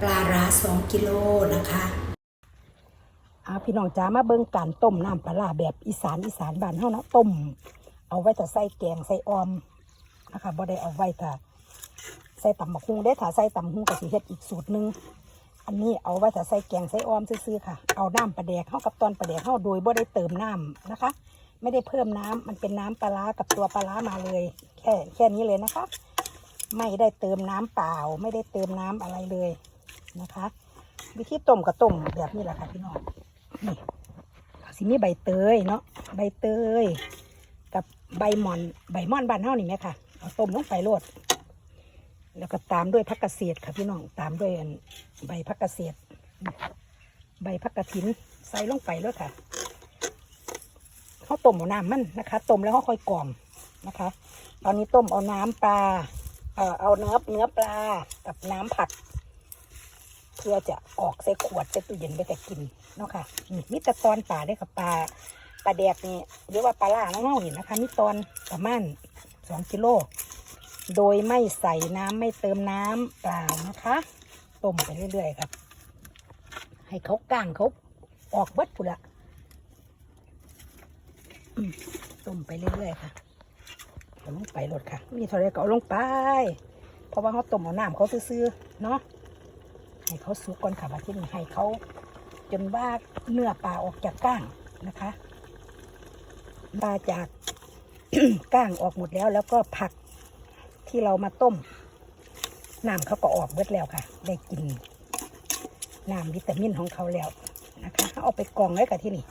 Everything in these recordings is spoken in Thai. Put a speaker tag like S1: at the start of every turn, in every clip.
S1: ปลาร้า2กิโลนะคะ
S2: อาพี่น้องจ๋ามาเบิ่งการต้มน้ำปลาร้าแบบอีสานอีสานบ้านเฮานะต้ม เอาไว้แต่ใส่แกงใส่ออมนะคะบ่ได้เอาไว้แต่ใส่ตำบักหุ่งได้ถ้าใส่ตำบักหุ่งก็สิเฮ็ดอีกสูตรนึงอันนี้เอาไว้แต่ใส่แกงใส่ออมซื่อๆค่ะ เอาน้ำปลาแดกเข้ากับตอนปลาแดกเข้าโดยบ่ได้เติมน้ำนะคะ ไม่ได้เพิ่มน้ำมันเป็นน้ำปลาร้ากับตัวปลาร้ามาเลย แค่แค่นี้เลยนะคะ ไม่ได้เติมน้ำเปล่า ไม่ได้เติมน้ำอะไรเลย นะคะ วิธีต้มก็ต้มแบบนี้แหละค่ะพี่น้องนี่สิมีใบเตยเนาะใบเตย กับใบหมอนใบม่อนบานเฮานี่ไหมค่ะเอาต้มลงไปโลดแล้วก็ตามด้วยผักกระเสียดค่ะพี่น้องตามด้วยใบผักกระเสียดใบผักกระถินใส่ลงไปเลยค่ะเขาต้มเอาน้ำมันนะคะต้มแล้วเขาค่อยกล่อมนะคะ ตอนนี้ต้มเอาน้ำปลาเอ่อเอาเนื้อเนื้อปลากับน้ำผัก เพื่อจะออกใส่ขวดใส่ตู้เย็นไปแต่กินเนาะค่ะนี่มีต่ตอนปลาได้ค่ะปลาปลาแดกนี่หรือว่าปลาล่าน้องเฮาเห็นนะคะมีตอนประมาณสองกิโลโดยไม่ใส่น้ำไม่เติมน้ำเปล่านะคะต้มไปเรื่อยๆครับ ให้เขาก้างเขาออกเบิดปุละต้มไปเรื่อยๆค่ะเอาลงไปรดค่ะ มีเท่าไรก็เอาลงไป เพราะว่าเขาต้มเอาน้ำเขาซื่อๆเนาะ ให้เขาสุกก่อนค่ะว่าที่นี่ให้เขาจนว่าเนื้อปลาออกจากก้างนะคะปลาจากก้างออกหมดแล้ว แล้วก็ผักที่เรามาต้มน้ำเขาก็ออกเบิดแล้วค่ะ ได้กินน้ำวิตามินของเขาแล้วนะคะเอาไปกองไว้กับที่นี่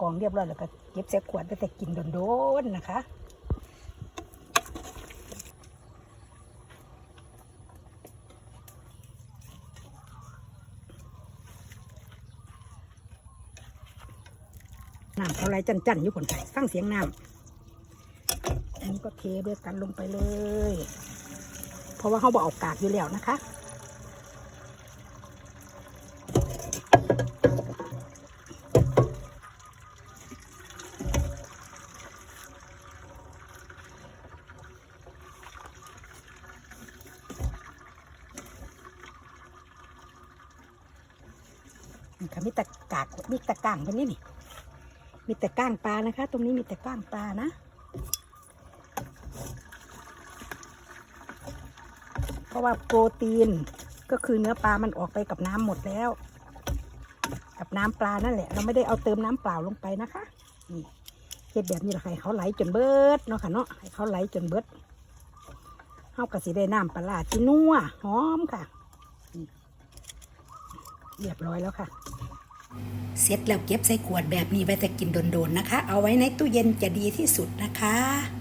S2: กองเรียบร้อยแล้วก็เก็บใส่ขวดไปแต่กินโดนๆนะคะ น้ำเขาไหลจันๆอยู่ผลไผ่ฟังเสียงน้ำอันนี้ก็เทด้วยกันลงไปเลย เพราะว่าเขาบอกเอากากอยู่แล้วนะคะนี่ค่ะมีต่กากมีต่ก้างตรงนี้นี่ มีแต่ก้างปลานะคะ ตรงนี้มีแต่ก้างปลานะเพราะว่าโปรตีนก็คือเนื้อปลามันออกไปกับน้ำหมดแล้ว กับน้ำปลานั่นแหละ เราไม่ได้เอาเติมน้ำเปล่าลงไปนะคะนี่เฮ็ดแบบนี้ละให้เขาไหลจนเบิดเนาะค่ะเนาะให้เขาไหลจนเบิดเฮากะสิได้น้ำปลาที่นัวหอมค่ะนี่เรียบร้อยแล้วค่ะ
S1: เสร็จแล้วเก็บใส่ขวดแบบนี้ไว้แต่กินโดนๆนะคะ เอาไว้ในตู้เย็นจะดีที่สุดนะคะ